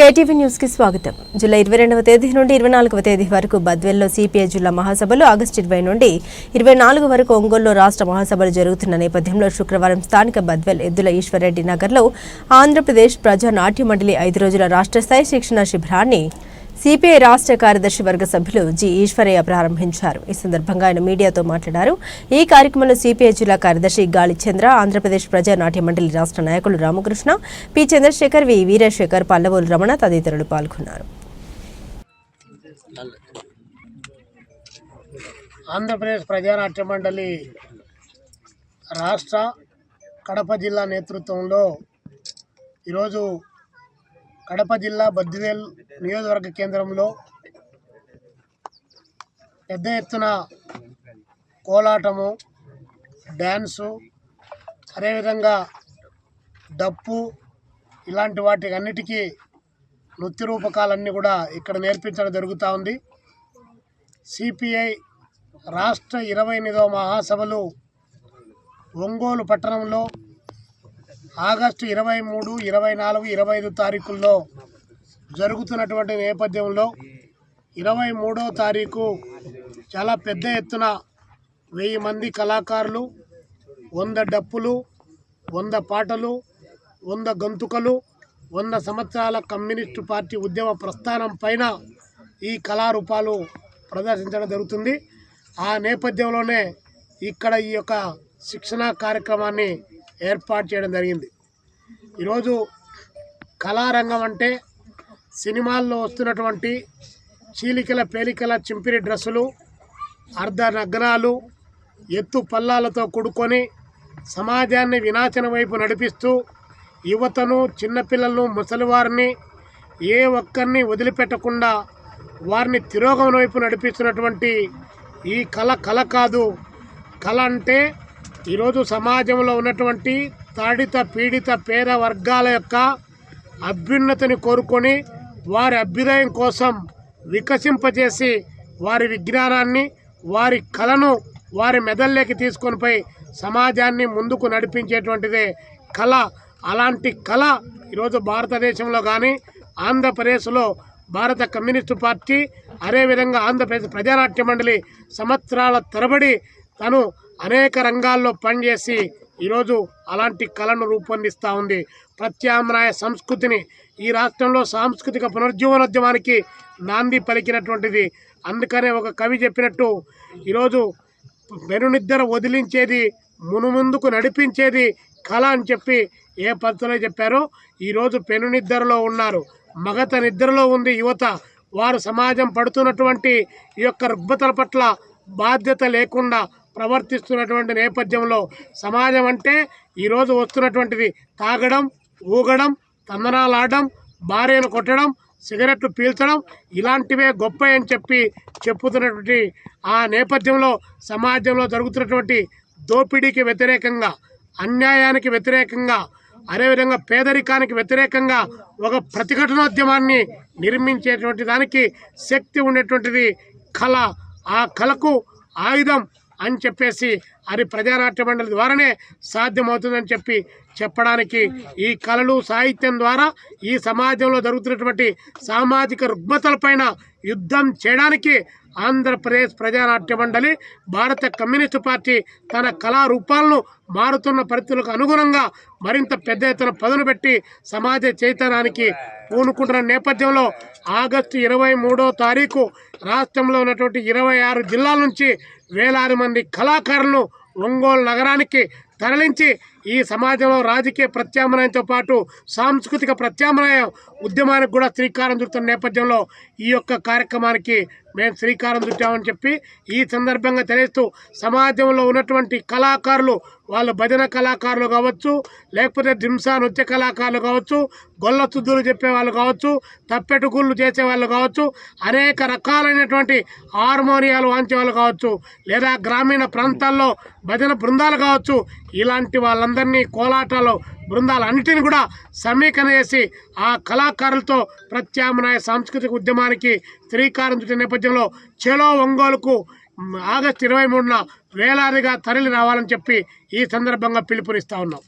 KTV న్యూస్కి స్వాగతం. July ఇరవై రెండవ తేదీ నుండి ఇరవై నాలుగవ తేదీ వరకు బద్వెల్లో సిపిఐ జిల్లా మహాసభలు ఆగస్టు ఇరవై నుండి ఇరవై నాలుగు వరకు ఒంగోలులో రాష్ట్ర మహాసభలు జరుగుతున్న నేపథ్యంలో శుక్రవారం స్థానిక బద్వెల్ ఎద్దుల ఈశ్వర్రెడ్డి నగర్లో ఆంధ్రప్రదేశ్ ప్రజా నాట్య మండలి ఐదు రోజుల రాష్ట్ర స్థాయి శిక్షణ శిబిరాన్ని సిపిఐ రాష్ట్ర కార్యదర్శి వర్గ సభ్యులు జి ఈశ్వరయ్య ప్రారంభించారు. ఈ సందర్భంగా ఆయన మీడియాతో మాట్లాడారు. ఈ కార్యక్రమంలో సిపిఐ జిల్లా కార్యదర్శి గాలి చంద్ర ఆంధ్రప్రదేశ్ ప్రజానాట్య మండలి రాష్ట్ర నాయకులు రామకృష్ణ పి చంద్రశేఖర్ వి వీరశేఖర్ పల్లవోలు రమణ తదితరులు పాల్గొన్నారు. ఆంధ్రప్రదేశ్ ప్రజానాట్య మండలి రాష్ట్ర కడప జిల్లా నేతృత్వంలో ఈరోజు కడప జిల్లా బద్దివేల్ నియోజకవర్గ కేంద్రంలో పెద్ద ఎత్తున కోలాటము డ్యాన్సు అదేవిధంగా డప్పు ఇలాంటి వాటి అన్నిటికీ నృత్య రూపకాలన్నీ కూడా ఇక్కడ నేర్పించడం జరుగుతూ ఉంది. సిపిఐ రాష్ట్ర ఇరవై ఎనిమిదవ మహాసభలు ఒంగోలు పట్టణంలో ఆగస్టు ఇరవై మూడు ఇరవై నాలుగు ఇరవై ఐదు తారీఖుల్లో జరుగుతున్నటువంటి నేపథ్యంలో ఇరవై మూడో తారీఖు చాలా పెద్ద ఎత్తున వెయ్యి మంది కళాకారులు వంద డప్పులు వంద పాటలు వంద గొంతుకలు వంద సంవత్సరాల కమ్యూనిస్టు పార్టీ ఉద్యమ ప్రస్థానం పైన ఈ కళారూపాలు ప్రదర్శించడం జరుగుతుంది. ఆ నేపథ్యంలోనే ఇక్కడ ఈ యొక్క శిక్షణా కార్యక్రమాన్ని ఏర్పాటు చేయడం జరిగింది. ఈరోజు కళారంగం అంటే సినిమాల్లో వస్తున్నటువంటి చీలికల పేలికల చింపిరి డ్రెస్సులు అర్ధ నగ్నాలు ఎత్తు పల్లాలతో కూడుకొని సమాజాన్ని వినాశనం వైపు నడిపిస్తూ యువతను చిన్నపిల్లలను ముసలివారిని ఏ ఒక్కరిని వదిలిపెట్టకుండా వారిని తిరోగమన వైపు నడిపిస్తున్నటువంటి ఈ కళ కళ కాదు. కళ అంటే ఈరోజు సమాజంలో ఉన్నటువంటి తాడిత పీడిత పేద వర్గాల యొక్క అభ్యున్నతిని కోరుకొని వారి అభ్యుదయం కోసం వికసింపజేసి వారి విజ్ఞానాన్ని వారి కళను వారి మెదల్లోకి తీసుకొని పోయి సమాజాన్ని ముందుకు నడిపించేటువంటిదే కళ. అలాంటి కళ ఈరోజు భారతదేశంలో కానీ ఆంధ్రప్రదేశ్లో భారత కమ్యూనిస్టు పార్టీ అదేవిధంగా ఆంధ్రప్రదేశ్ ప్రజానాట్య మండలి సంవత్సరాల తరబడి తను అనేక రంగాల్లో పనిచేసి ఈరోజు అలాంటి కళను రూపొందిస్తూ ఉంది. ప్రత్యామ్నాయ సంస్కృతిని ఈ రాష్ట్రంలో సాంస్కృతిక పునరుజ్జీవనోద్యమానికి నాంది పలికినటువంటిది. అందుకనే ఒక కవి చెప్పినట్టు ఈరోజు వెనునిద్దర వదిలించేది మునుముందుకు నడిపించేది కళ అని చెప్పి ఏ పద్ధతిలో చెప్పారో ఈరోజు పెనునిద్దరలో ఉన్నారు. మగత నిద్రలో ఉంది యువత. వారు సమాజం పడుతున్నటువంటి ఈ యొక్క రుగ్మతల పట్ల బాధ్యత లేకుండా ప్రవర్తిస్తున్నటువంటి నేపథ్యంలో సమాజం అంటే ఈరోజు వస్తున్నటువంటిది తాగడం ఊగడం తందనాలాడడం భార్యను కొట్టడం సిగరెట్లు పీల్చడం ఇలాంటివే గొప్ప అని చెప్పి చెప్పుతున్నటువంటి ఆ నేపథ్యంలో సమాజంలో జరుగుతున్నటువంటి దోపిడీకి వ్యతిరేకంగా అన్యాయానికి వ్యతిరేకంగా అదేవిధంగా పేదరికానికి వ్యతిరేకంగా ఒక ప్రతిఘటనోద్యమాన్ని నిర్మించేటువంటి దానికి శక్తి ఉండేటువంటిది కళ. ఆ కళకు ఆయుధం అని చెప్పేసి అది ప్రజానాట్య మండలి ద్వారానే సాధ్యమవుతుందని చెప్పి చెప్పడానికి ఈ కళలు సాహిత్యం ద్వారా ఈ సమాజంలో జరుగుతున్నటువంటి సామాజిక రుగ్మతలపైన యుద్ధం చేయడానికి ఆంధ్రప్రదేశ్ ప్రజానాట్య మండలి భారత కమ్యూనిస్టు పార్టీ తన కళారూపాలను మారుతున్న పరిస్థితులకు అనుగుణంగా మరింత పెద్ద ఎత్తున పదును పెట్టి సమాజ చైతన్యానికి పూనుకుంటున్న నేపథ్యంలో ఆగస్టు ఇరవై మూడో తారీఖు రాష్ట్రంలో ఉన్నటువంటి ఇరవై ఆరు జిల్లాల నుంచి వేలాది మంది కళాకారులను ఒంగోలు నగరానికి తరలించి ఈ సమాజంలో రాజకీయ ప్రత్యామ్నాయంతో పాటు సాంస్కృతిక ప్రత్యామ్నాయ ఉద్యమానికి కూడా శ్రీకారం చుడుతున్న నేపథ్యంలో ఈ యొక్క కార్యక్రమానికి మేము శ్రీకారం చుట్టామని చెప్పి ఈ సందర్భంగా తెలియస్తూ సమాజంలో ఉన్నటువంటి కళాకారులు వాళ్ళు భజన కళాకారులు కావచ్చు లేకపోతే దింసా నృత్య కళాకారులు కావచ్చు గొల్ల తుద్దులు చెప్పే వాళ్ళు కావచ్చు తప్పెటుగుళ్ళు చేసేవాళ్ళు చేసే వాళ్ళు కావచ్చు అనేక రకాలైనటువంటి హార్మోనియాలు వాంచే వాళ్ళు కావచ్చు లేదా గ్రామీణ ప్రాంతాల్లో భజన బృందాలు కావచ్చు ఇలాంటి వాళ్ళందరినీ కోలాటాలు బృందాలన్నిటిని కూడా సమీకరణ చేసి ఆ కళాకారులతో ప్రత్యామ్నాయ సాంస్కృతిక ఉద్యమానికి శ్రీకారం చుట్టిన నేపథ్యంలో చెలో ఒంగోలుకు ఆగస్టు ఇరవై మూడున వేలాదిగా తరలి రావాలని చెప్పి ఈ సందర్భంగా పిలుపునిస్తా ఉన్నాం.